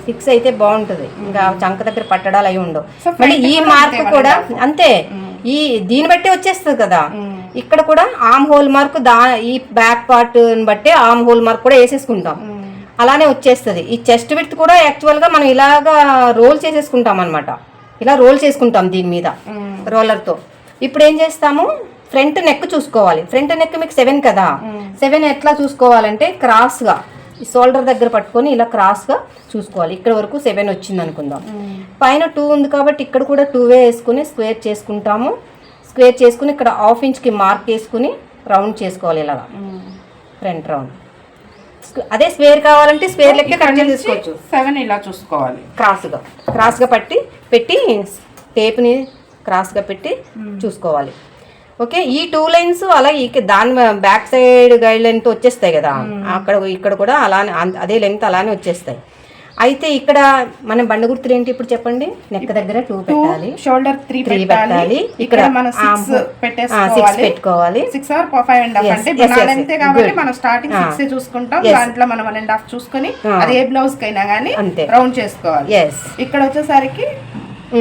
సిక్స్ అయితే బాగుంటుంది. ఇంకా చంక దగ్గర పట్టడాలు అవి ఉండవు. మళ్ళీ ఈ మార్క్ కూడా అంతే. ఈ దీన్ని బట్టి వచ్చేస్తుంది కదా. ఇక్కడ కూడా ఆమ్ హోల్ మార్క్ దా ఈ బ్యాక్ పార్ట్ బట్టి ఆమ్ హోల్ మార్క్ కూడా వేసేసుకుంటాం. అలానే వచ్చేస్తుంది. ఈ చెస్ట్ విత్ కూడా యాక్చువల్గా మనం ఇలాగా రోల్ చేసేసుకుంటాం అనమాట ఇలా రోల్ చేసుకుంటాం దీని మీద రోలర్తో ఇప్పుడు ఏం చేస్తాము? ఫ్రంట్ నెక్ చూసుకోవాలి. ఫ్రంట్ నెక్ మీకు సెవెన్ కదా. సెవెన్ ఎట్లా చూసుకోవాలంటే క్రాస్గా ఈ షోల్డర్ దగ్గర పట్టుకొని ఇలా క్రాస్గా చూసుకోవాలి. ఇక్కడ వరకు సెవెన్ వచ్చింది అనుకుందాం. పైన టూ ఉంది కాబట్టి ఇక్కడ కూడా టూ వే వేసుకుని స్క్వేర్ చేసుకుంటాము. స్క్వేర్ చేసుకుని ఇక్కడ హాఫ్ ఇంచ్కి మార్క్ వేసుకుని రౌండ్ చేసుకోవాలి ఇలాగా. ఫ్రంట్ రౌండ్ అదే స్క్వేర్ కావాలంటే స్క్వేర్ లెక్క కట్ చేసుకోవచ్చు సెవెన్ ఇలా చూసుకోవాలి. క్రాస్గా క్రాస్గా పట్టి పెట్టి టేప్ని క్రాస్గా పెట్టి చూసుకోవాలి. ఓకే ఈ టూ లైన్స్ అలా ఈ దాని బ్యాక్ సైడ్ గైడ్ లెంత్ వచ్చేస్తాయి కదా అక్కడ ఇక్కడ కూడా అలానే అదే లెంత్ అలానే వచ్చేస్తాయి అయితే ఇక్కడ మన బండ గుర్తులు ఏంటి ఇప్పుడు చెప్పండి నెక్ దగ్గర టూ పెట్టాలి షోల్డర్ త్రీ త్రీ పెట్టాలి ఇక్కడ మనం సిక్స్ పెట్టుకోవాలి six or five and half అంటే yes. కాబట్టి. మనం స్టార్టింగ్. సిక్స్ చూసుకుంటాం. దాంట్లో మనం వన్ అండ్ హాఫ్ చూసుకొని Ah. అది ఏ బ్లౌజ్ కైనా గానీ అంతే. రౌండ్ చేసుకోవాలి ఇక్కడ వచ్చేసరికి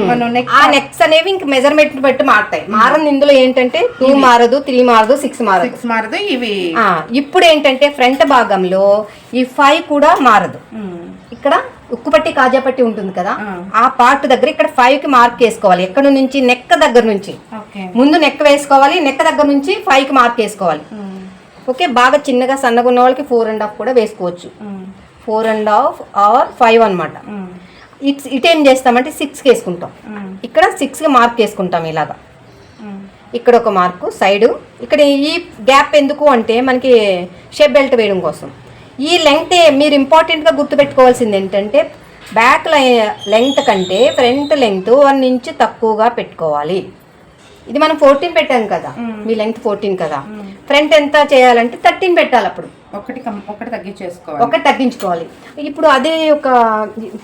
మనం నెక్ ఆ నెక్స్ అనేవి ఇంక మెజర్మెంట్ బట్టి మారుతాయి. మారని ఇందులో ఏంటంటే టూ మారదు త్రీ మారదు సిక్స్ మారదు. సిక్స్ మారదు ఇవి. ఆ, ఇప్పుడు ఏంటంటే ఫ్రంట్ భాగంలో ఈ ఫైవ్ కూడా మారదు. ఇక్కడ ఉక్కుపట్టి కాజాపట్టి ఉంటుంది కదా? ఆ. ఆ పార్ట్ దగ్గర ఇక్కడ ఫైవ్కి మార్క్ వేసుకోవాలి ఎక్కడ నుంచి? నెక్క దగ్గర నుంచి. ఓకే. ముందు నెక్క వేసుకోవాలి నెక్క దగ్గర నుంచి ఫైవ్కి మార్క్ వేసుకోవాలి ఓకే బాగా చిన్నగా సన్నగా ఉన్న వాళ్ళకి ఫోర్ అండ్ హాఫ్ కూడా వేసుకోవచ్చు four and half or five అనమాట ఇట్స్ ఇటేం చేస్తామంటే సిక్స్కి వేసుకుంటాం. ఇక్కడ సిక్స్కి మార్క్ వేసుకుంటాం ఇలాగా. ఇక్కడ ఒక మార్కు సైడు. ఇక్కడ ఈ గ్యాప్ ఎందుకు అంటే మనకి షేప్ బెల్ట్ వేయడం కోసం. ఈ లెంగ్త్ మీరు ఇంపార్టెంట్గా గుర్తుపెట్టుకోవాల్సింది ఏంటంటే బ్యాక్ లెంగ్త్ కంటే ఫ్రంట్ లెంగ్త్ వన్ ఇంచ్ తక్కువగా పెట్టుకోవాలి. ఇది మనం ఫోర్టీన్ పెట్టాం కదా. మీ లెంగ్త్ ఫోర్టీన్ కదా. ఫ్రంట్ ఎంత చేయాలంటే థర్టీన్ పెట్టాలి అప్పుడు. ఒకటి ఒకటి తగ్గించేసుకోవాలి. ఒకటి తగ్గించుకోవాలి. ఇప్పుడు అదే ఒక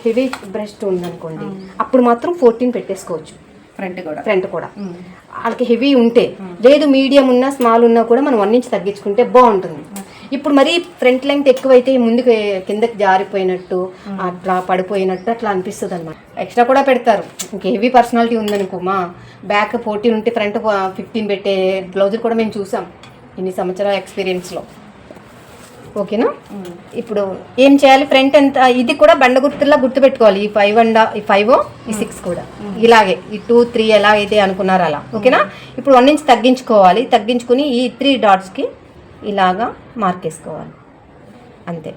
హెవీ బ్రెస్ట్ ఉందనుకోండి అప్పుడు మాత్రం ఫోర్టీన్ పెట్టేసుకోవచ్చు. ఫ్రంట్ కూడా. ఫ్రంట్ కూడా. వాళ్ళకి హెవీ ఉంటే లేదు మీడియం ఉన్నా స్మాల్ ఉన్నా కూడా మనం వన్ ఇంచ్ తగ్గించుకుంటే బాగుంటుంది. ఇప్పుడు మరీ ఫ్రంట్ లెంగ్త్ ఎక్కువైతే ముందుకు కిందకి జారిపోయినట్టు అట్లా పడిపోయినట్టు అట్లా అనిపిస్తుంది అనమాట ఎక్స్ట్రా కూడా పెడతారు. ఇంక హెవీ పర్సనాలిటీ ఉందనుకో మా బ్యాక్ ఫోర్టీన్ ఉంటే ఫ్రంట్ ఫిఫ్టీన్ పెట్టే బ్లౌజులు కూడా మేము చూసాం ఇన్ని సంవత్సరాల ఎక్స్పీరియన్స్లో ఓకేనా? ఇప్పుడు ఏం చేయాలి? ఫ్రంట్ ఎంత ఇది కూడా బండ గుర్తులా గుర్తుపెట్టుకోవాలి. ఈ ఫైవ్ అండ్ ఈ ఫైవ్ ఈ సిక్స్ కూడా. ఇలాగే ఈ టూ త్రీ ఎలా అయితే అనుకున్నారో అలా ఓకేనా ఇప్పుడు వన్ ఇంచ్ తగ్గించుకోవాలి. తగ్గించుకుని ఈ త్రీ డాట్స్కి ఇలాగా మార్క్ వేసుకోవాలి. అంతే.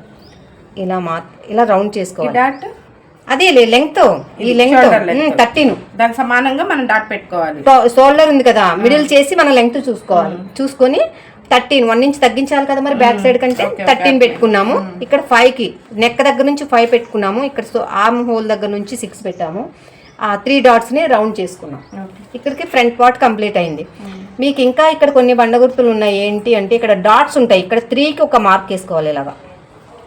ఇలా మార్క్ ఇలా రౌండ్ చేసుకోవాలి. డాట్ అదే లెంగ్త్ ఈ లెంగ్త్. థర్టీన్ దానికి సమానంగా మనం డాట్ పెట్టుకోవాలి. షోల్డర్ ఉంది కదా మిడిల్ చేసి మనం లెంగ్త్ చూసుకోవాలి. చూసుకొని థర్టీన్ వన్ ఇంచ్ తగ్గించాలి కదా మరి బ్యాక్ సైడ్ కంటే? థర్టీన్. పెట్టుకున్నాము. ఇక్కడ ఫైవ్కి నెక్ దగ్గర నుంచి ఫైవ్ పెట్టుకున్నాము. ఇక్కడ ఆర్మ్ హోల్ దగ్గర నుంచి సిక్స్ పెట్టాము. ఆ త్రీ డాట్స్ని రౌండ్ చేసుకున్నాం. ఇక్కడికి ఫ్రంట్ పార్ట్ కంప్లీట్ అయింది. మీకు ఇంకా ఇక్కడ కొన్ని బండ గుర్తులు ఉన్నాయి ఏంటి అంటే ఇక్కడ డాట్స్ ఉంటాయి. ఇక్కడ త్రీకి ఒక మార్క్ వేసుకోవాలి ఇలాగా.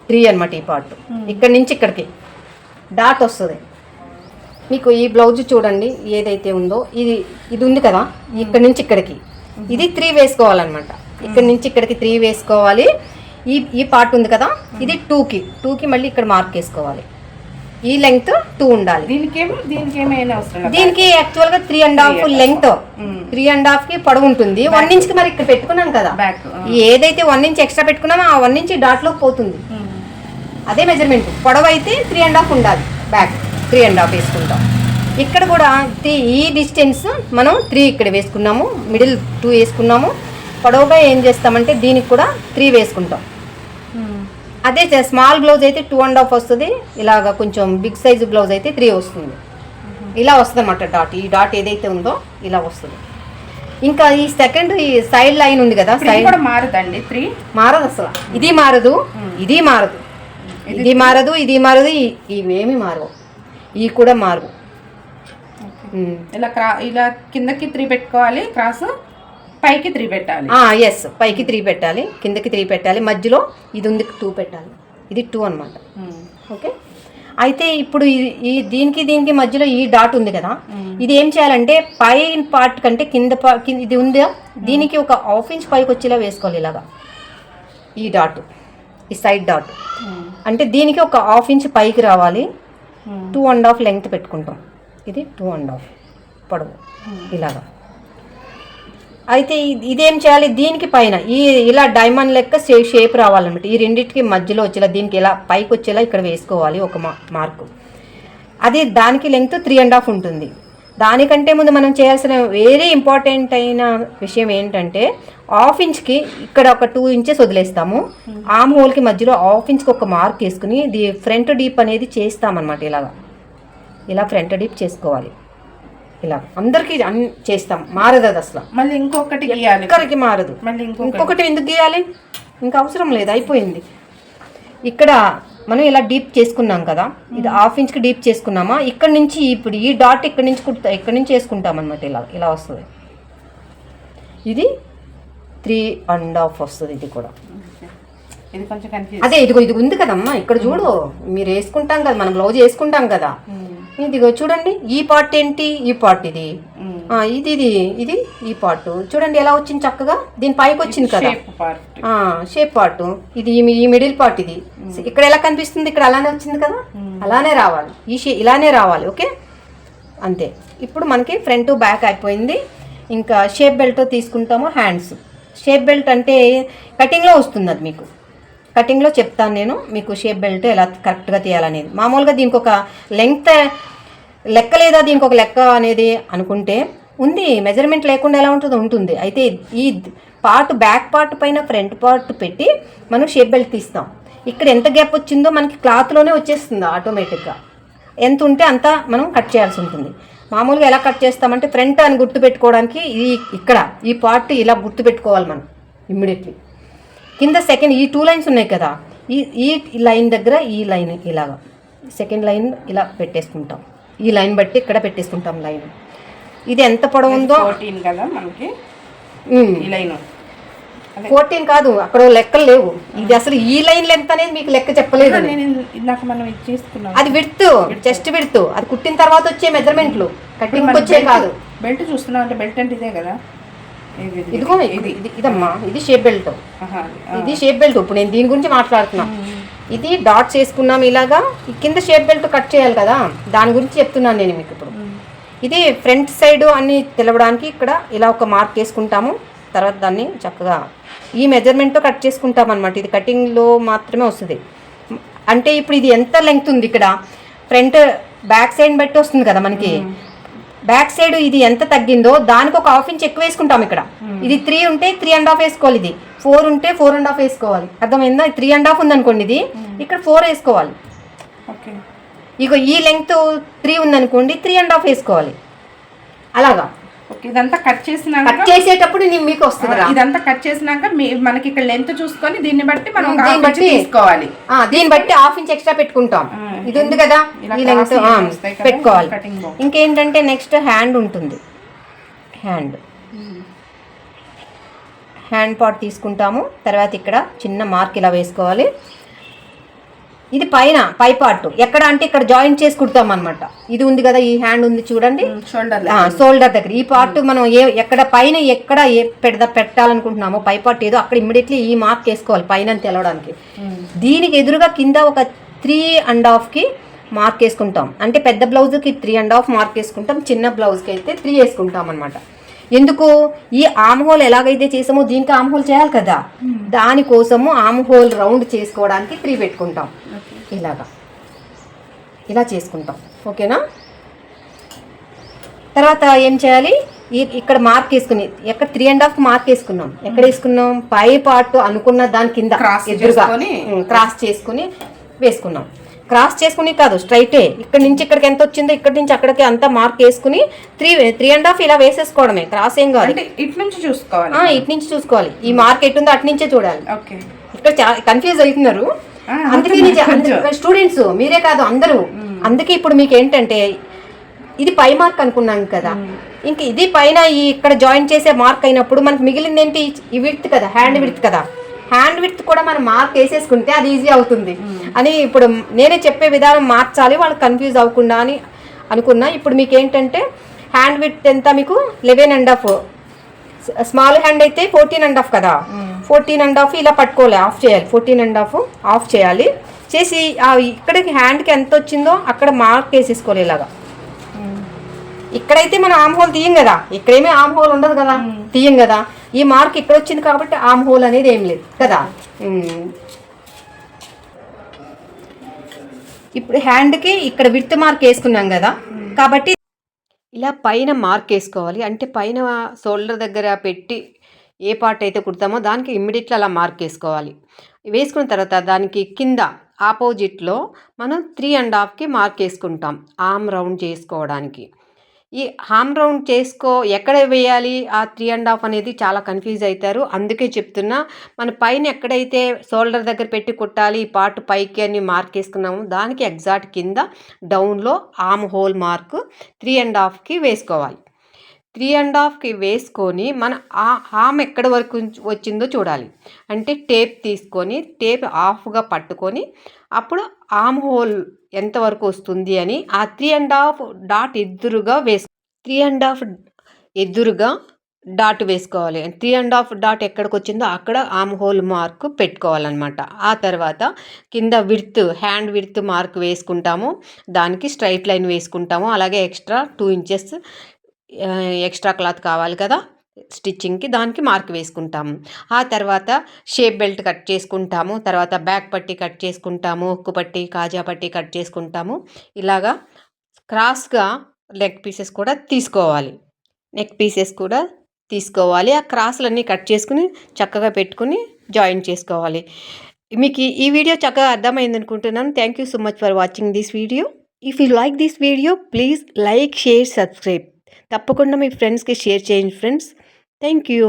త్రీ అన్నమాట ఈ పార్ట్. ఇక్కడ నుంచి ఇక్కడికి. డాట్ వస్తుంది. మీకు ఈ బ్లౌజ్ చూడండి ఏదైతే ఉందో. ఇది ఇది ఉంది కదా? ఇక్కడ నుంచి ఇక్కడికి. ఇది త్రీ వేసుకోవాలన్నమాట. ఇక్కడ నుంచి ఇక్కడికి త్రీ వేసుకోవాలి. ఈ ఈ పార్ట్ ఉంది కదా? ఇది టూకి. టూకి మళ్ళీ ఇక్కడ మార్క్ వేసుకోవాలి. ఈ లెంగ్త్ టూ ఉండాలి. దీనికేమో దీనికేమో ఏం అవసరం లేదు. దీనికి యాక్చువల్గా three and half length. Three and హాఫ్కి పొడవు ఉంటుంది. వన్ ఇంచ్కి మరి ఇక్కడ పెట్టుకున్నాం కదా. ఈ ఏదైతే వన్ ఇంచ్ ఎక్స్ట్రా పెట్టుకున్నామో ఆ వన్ ఇంచ్ డాట్లోకి పోతుంది. అదే మెజర్మెంట్ పొడవు అయితే త్రీ అండ్ హాఫ్ ఉండాలి. బ్యాక్ త్రీ అండ్ హాఫ్ వేసుకుంటాం. ఇక్కడ కూడా ఈ డిస్టెన్స్ మనం త్రీ ఇక్కడ వేసుకున్నాము. మిడిల్ టూ వేసుకున్నాము. పొడవుగా ఏం చేస్తామంటే దీనికి కూడా త్రీ వేసుకుంటాం. అదే స్మాల్ బ్లౌజ్ అయితే టూ అండ్ హాఫ్ వస్తుంది. ఇలాగ కొంచెం బిగ్ సైజు బ్లౌజ్ అయితే త్రీ వస్తుంది. ఇలా వస్తుంది అన్నమాట డాట్ ఈ డాట్ ఏదైతే ఉందో ఇలా వస్తుంది. ఇంకా ఈ సెకండ్ ఈ సైడ్ లైన్ ఉంది కదా సైడ్ కూడా మారుదండి. త్రీ మారదు అసలు. ఇది మారదు ఇది మారదు. ఇది మారదు ఇది మారదు ఇవేమి మారవు. ఇవి కూడా మారవు. ఇలా క్రా ఇలా కిందకి త్రీ పెట్టుకోవాలి క్రాస్ పైకి త్రీ పెట్టాలి. ఎస్ పైకి త్రీ పెట్టాలి కిందకి త్రీ పెట్టాలి మధ్యలో ఇది ఉంది టూ పెట్టాలి. ఇది టూ అన్నమాట. ఓకే? అయితే ఇప్పుడు ఈ దీనికి దీనికి మధ్యలో ఈ డాట్ ఉంది కదా ఇది ఏం చేయాలంటే పై పార్ట్ కంటే కింద ఇది ఉందా? దీనికి ఒక హాఫ్ ఇంచ్ పైకి వచ్చేలా వేసుకోవాలి ఇలాగా. ఈ డాట్ ఈ సైడ్ డాట్. అంటే దీనికి ఒక హాఫ్ ఇంచ్ పైకి రావాలి. టూ అండ్ హాఫ్ లెంగ్త్ పెట్టుకుంటాం. ఇది టూ అండ్ హాఫ్ పొడవు. ఇలాగా. అయితే ఇది- చేయాలి? దీనికి పైన ఈ ఇలా డైమండ్ లెక్క షేప్ రావాలన్నమాట. ఈ రెండింటికి మధ్యలో వచ్చేలా దీనికి ఇలా పైకి వచ్చేలా ఇక్కడ వేసుకోవాలి ఒక మా మార్కు. అది దానికి లెంగ్త్ త్రీ అండ్ హాఫ్ ఉంటుంది. దానికంటే ముందు మనం చేయాల్సిన వెరీ ఇంపార్టెంట్ అయిన విషయం ఏంటంటే హాఫ్ ఇంచ్కి ఇక్కడ ఒక టూ ఇంచెస్ వదిలేస్తాము. ఆమ్ హోల్కి మధ్యలో హాఫ్ ఇంచ్కి ఒక మార్క్ వేసుకుని ది ఫ్రంట్ డీప్ అనేది చేస్తామన్నమాట ఇలాగా. ఇలా ఫ్రంట్ డీప్ చేసుకోవాలి. ఇలా అందరికీ చేస్తాం మారదు అది అసలు. మళ్ళీ ఇంకొకటి గీయాలి. ఒక్కరికి మారదు. మళ్ళీ ఇంకొకటి. ఎందుకు గీయాలి? ఇంకా అవసరం లేదు అయిపోయింది. ఇక్కడ మనం ఇలా డీప్ చేసుకున్నాం కదా ఇది హాఫ్ ఇంచ్కి డీప్ చేసుకున్నామా? ఇక్కడ నుంచి ఇప్పుడు ఈ డాట్ ఇక్కడ నుంచి కుడతా ఇక్కడ నుంచి వేసుకుంటాం అనమాట ఇలా ఇలా వస్తుంది. ఇది త్రీ అండ్ హాఫ్ వస్తుంది ఇది కూడా. అదే ఇదిగో ఇది ఉంది కదమ్మా ఇక్కడ చూడు మీరు వేసుకుంటాం కదా మనం బ్లౌజ్ వేసుకుంటాం కదా. ఇదిగో చూడండి ఈ పార్ట్ ఏంటి? ఈ పార్ట్ ఇది. ఇది ఇది ఇది ఈ పార్ట్. చూడండి ఎలా వచ్చింది చక్కగా? దీని పైకి వచ్చింది కదా? Shape part. ఇది ఈ- ఈ మిడిల్ పార్ట్ ఇది. ఇక్కడ ఎలా కనిపిస్తుంది? ఇక్కడ అలానే వచ్చింది కదా? అలానే రావాలి. ఈ షే ఇలానే రావాలి ఓకే? అంతే. ఇప్పుడు మనకి ఫ్రంట్ బ్యాక్ అయిపోయింది. ఇంకా షేప్ బెల్ట్ తీసుకుంటాము హ్యాండ్స్. షేప్ బెల్ట్ అంటే కటింగ్లో వస్తుంది అది మీకు. కటింగ్లో చెప్తాను నేను మీకు షేప్ బెల్ట్ ఎలా కరెక్ట్గా తీయాలనేది. మామూలుగా దీనికి ఒక లెంగ్త్ లెక్క లేదా దీనికి ఒక లెక్క అనేది అనుకుంటే ఉంది. మెజర్మెంట్ లేకుండా ఎలా ఉంటుందో ఉంటుంది. అయితే ఈ పార్ట్ బ్యాక్ పార్ట్ పైన ఫ్రంట్ పార్ట్ పెట్టి మనం షేప్ బెల్ట్ తీస్తాం. ఇక్కడ ఎంత గ్యాప్ వచ్చిందో మనకి క్లాత్లోనే వచ్చేస్తుంది ఆటోమేటిక్గా. ఎంత ఉంటే అంత మనం కట్ చేయాల్సి ఉంటుంది. మామూలుగా ఎలా కట్ చేస్తామంటే ఫ్రంట్ అని గుర్తు పెట్టుకోవడానికి ఈ ఇక్కడ ఈ పార్ట్ ఇలా గుర్తు పెట్టుకోవాలి మనం ఇమ్మీడియట్లీ. కింద సెకండ్ ఈ టూ లైన్స్ ఉన్నాయి కదా. ఈ ఈ లైన్ దగ్గర ఈ లైన్ ఇలాగా. సెకండ్ లైన్ ఇలా పెట్టేసుకుంటాం. ఈ లైన్ బట్టి ఇక్కడ పెట్టేసుకుంటాం లైన్ ఇది ఎంత పొడవు ఉందో? ఫోర్టీన్ కదా మనకి. ఈ లైన్ ఫోర్టీన్ కాదు అక్కడ లెక్కలు లేవు. ఇది అసలు ఈ లైన్ లెంత్ అనేది మీకు లెక్క చెప్పలేదు. అది విడ్త్ చెస్ట్ విడ్త్. అది కుట్టిన తర్వాత వచ్చే మెజర్మెంట్లు కట్టింగ్ వచ్చే కాదు. బెల్ట్ చూస్తున్నాం అంటే బెల్ట్ అంటే ఇదే కదా. ఇదిగో ఇది. ఇది ఇదమ్మా ఇది షేప్ బెల్ట్. ఇది షేప్ బెల్ట్ ఇప్పుడు నేను దీని గురించి మాట్లాడుతున్నా. ఇది డాట్స్ వేసుకున్నాం ఇలాగా. కింద షేప్ బెల్ట్ కట్ చేయాలి కదా. దాని గురించి చెప్తున్నాను నేను మీకు ఇప్పుడు. ఇది ఫ్రంట్ సైడ్ అన్ని తెలవడానికి ఇక్కడ ఇలా ఒక మార్క్ వేసుకుంటాము తర్వాత దాన్ని చక్కగా ఈ మెజర్మెంట్తో కట్ చేసుకుంటాం అనమాట ఇది కటింగ్లో మాత్రమే వస్తుంది. అంటే ఇప్పుడు ఇది ఎంత లెంగ్త్ ఉంది ఇక్కడ? ఫ్రంట్ బ్యాక్ సైడ్ బట్టి వస్తుంది కదా మనకి. బ్యాక్ సైడ్ ఇది ఎంత తగ్గిందో దానికి ఒక హాఫ్ ఇంచ్ ఎక్కువ వేసుకుంటాం ఇక్కడ. ఇది త్రీ ఉంటే త్రీ అండ్ హాఫ్ వేసుకోవాలి ఇది. ఫోర్ ఉంటే ఫోర్ అండ్ హాఫ్ వేసుకోవాలి. అర్థమైందా? త్రీ అండ్ హాఫ్ ఉందనుకోండి ఇది. ఇక్కడ ఫోర్ వేసుకోవాలి. ఓకే. ఇక ఈ లెంగ్త్ త్రీ ఉందనుకోండి త్రీ అండ్ హాఫ్ వేసుకోవాలి. అలాగా? ఇదంతా కట్ చేసినాక కట్ చేసేటప్పుడు నేను మీకు వస్తుంది. ఇదంతా కట్ చేసినాక మనకి ఇక్కడ లెంత్ చూసుకొని దీన్ని బట్టి మనం దీన్ని బట్టి- తీసుకోవాలి. దీన్ని బట్టి హాఫ్ ఇంచ్ ఎక్స్ట్రా పెట్టుకుంటాం. ఇది ఉంది కదా ఈ కదా, పెట్టుకోవాలి. ఇంకేంటంటే నెక్స్ట్ హ్యాండ్ ఉంటుంది. హ్యాండ్ హ్యాండ్ పార్ట్ తీసుకుంటాము. తర్వాత ఇక్కడ చిన్న మార్క్ ఇలా వేసుకోవాలి. ఇది పైన పై పార్ట్ ఎక్కడ అంటే ఇక్కడ జాయింట్ చేసి కుడతాం అనమాట ఇది ఉంది కదా ఈ హ్యాండ్ ఉంది చూడండి. షోల్డర్ షోల్డర్ దగ్గర. ఈ పార్ట్ మనం ఏ ఎక్కడ పైన ఎక్కడ ఏ పెడదా పెట్టాలనుకుంటున్నామో పై పార్ట్ ఏదో అక్కడ ఇమ్మీడియట్లీ ఈ మార్క్ వేసుకోవాలి పైన తెలవడానికి. దీనికి ఎదురుగా కింద ఒక త్రీ అండ్ హాఫ్కి మార్క్ వేసుకుంటాం. అంటే పెద్ద బ్లౌజ్కి త్రీ అండ్ హాఫ్ మార్క్ వేసుకుంటాం చిన్న బ్లౌజ్కి అయితే త్రీ వేసుకుంటాం అనమాట ఎందుకు? ఈ ఆమ్ హోల్ ఎలాగైతే చేసామో దీనికి ఆమ్ హోల్ చేయాలి కదా. దానికోసము ఆమ్ హోల్ రౌండ్ చేసుకోవడానికి త్రీ పెట్టుకుంటాం. ఇలాగా. ఇలా చేసుకుంటాం. ఓకేనా? తర్వాత ఏం చేయాలి? ఇక్కడ మార్క్ వేసుకుని ఎక్కడ త్రీ అండ్ హాఫ్ మార్క్ వేసుకున్నాం. ఎక్కడ వేసుకున్నాం? పై పార్ట్ అనుకున్న దాని కింద ఎదురుగా? క్రాస్ చేసుకుని వేసుకున్నాం. క్రాస్ చేసుకుని కాదు స్ట్రైటే ఇక్కడ నుంచి ఇక్కడికి ఎంత వచ్చిందో ఇక్కడ నుంచి అక్కడికి అంతా మార్క్ వేసుకుని త్రీ త్రీ అండ్ హాఫ్ ఇలా వేసేసుకోవడమే. క్రాస్ ఏం కాదు. ఇటు నుంచి చూసుకోవాలి. ఇటు నుంచి చూసుకోవాలి. ఈ మార్క్ ఎట్టుందో అటు నుంచే చూడాలి. ఓకే. ఇక్కడ చాలా కన్ఫ్యూజ్ అవుతున్నారు. అందుకే. స్టూడెంట్స్ మీరే కాదు అందరూ. అందుకే ఇప్పుడు మీకు ఏంటంటే ఇది పై మార్క్ అనుకున్నాం కదా. ఇంక ఇది పైన ఈ ఇక్కడ జాయిన్ చేసే మార్క్ అయినప్పుడు మనకు మిగిలింది ఏంటి? ఈ విడ్త్ కదా హ్యాండ్ విడ్త్ కదా. హ్యాండ్ విడ్త్ కూడా మనం మార్క్ వేసేసుకుంటే అది ఈజీ అవుతుంది. అని ఇప్పుడు నేనే చెప్పే విధానం మార్చాలి వాళ్ళు కన్ఫ్యూజ్ అవ్వకుండా అని అనుకున్నా. ఇప్పుడు మీకు ఏంటంటే హ్యాండ్ విడ్త్ ఎంత మీకు? Eleven and half. Small hand అయితే ఫోర్టీన్ అండ్ హాఫ్ కదా. ఫోర్టీన్ అండ్ హాఫ్ ఇలా పట్టుకోవాలి ఆఫ్ చేయాలి. ఫోర్టీన్ అండ్ హాఫ్ ఆఫ్ చేయాలి. చేసి ఇక్కడికి హ్యాండ్కి ఎంత వచ్చిందో అక్కడ మార్క్ వేసేసుకోవాలి ఇలాగా ఇక్కడైతే మనం ఆమ్ హోల్ తీయం కదా. ఇక్కడేమీ ఆమ్ హోల్ ఉండదు కదా. తీయం కదా. ఈ మార్క్ ఇక్కడ వచ్చింది కాబట్టి ఆమ్ హోల్ అనేది ఏం లేదు కదా. ఇప్పుడు హ్యాండ్కి ఇక్కడ విత్ మార్క్ వేసుకున్నాం కదా. కాబట్టి ఇలా పైన మార్క్ వేసుకోవాలి. అంటే పైన షోల్డర్ దగ్గర పెట్టి ఏ పార్ట్ అయితే కుడతామో దానికి ఇమ్మీడియట్లీ అలా మార్క్ వేసుకోవాలి. వేసుకున్న తర్వాత దానికి కింద ఆపోజిట్లో మనం త్రీ అండ్ హాఫ్కి మార్క్ వేసుకుంటాం. ఆమ్ రౌండ్ చేసుకోవడానికి. ఈ హామ్ రౌండ్ చేసుకో ఎక్కడ వేయాలి ఆ త్రీ అండ్ హాఫ్ అనేది చాలా కన్ఫ్యూజ్ అవుతారు అందుకే చెప్తున్నా మన పైన ఎక్కడైతే షోల్డర్ దగ్గర పెట్టి కుట్టాలి ఈ పార్ట్ పైకి అని మార్క్ వేసుకున్నాము దానికి ఎగ్జాక్ట్ కింద డౌన్లో arm hole mark three and హాఫ్కి వేసుకోవాలి. త్రీ అండ్ హాఫ్కి వేసుకొని మన ఆ ఆమ్ ఎక్కడ వరకు వచ్చిందో చూడాలి. అంటే టేప్ తీసుకొని టేప్ ఆఫ్గా పట్టుకొని అప్పుడు ఆమ్ హోల్ ఎంతవరకు వస్తుంది అని ఆ త్రీ అండ్ హాఫ్ డాట్ ఎదురుగా వేసు త్రీ అండ్ హాఫ్ ఎదురుగా డాట్ వేసుకోవాలి. త్రీ అండ్ హాఫ్ డాట్ ఎక్కడికి వచ్చిందో అక్కడ ఆమ్ హోల్ మార్క్ పెట్టుకోవాలన్నమాట. ఆ తర్వాత కింద విడ్త్ హ్యాండ్ విడ్త్ మార్క్ వేసుకుంటాము. దానికి స్ట్రైట్ లైన్ వేసుకుంటాము. అలాగే extra two inches extra cloth కావాలి కదా. స్టిచ్చింగ్కి దానికి మార్క్ వేసుకుంటాము. ఆ తర్వాత షేప్ బెల్ట్ కట్ చేసుకుంటాము. తర్వాత బ్యాక్ పట్టి కట్ చేసుకుంటాము. ఉక్కు పట్టి కాజా పట్టి కట్ చేసుకుంటాము. ఇలాగా క్రాస్గా లెగ్ పీసెస్ కూడా తీసుకోవాలి. నెక్ పీసెస్ కూడా తీసుకోవాలి. ఆ క్రాస్లన్నీ కట్ చేసుకుని చక్కగా పెట్టుకుని జాయిన్ చేసుకోవాలి. మీకు ఈ- వీడియో చక్కగా అర్థమైంది అనుకుంటున్నాను. Thank you so much for watching this video if you like this video please like share subscribe తప్పకుండా మీ ఫ్రెండ్స్కి షేర్ చేయండి ఫ్రెండ్స్ థ్యాంక్ యూ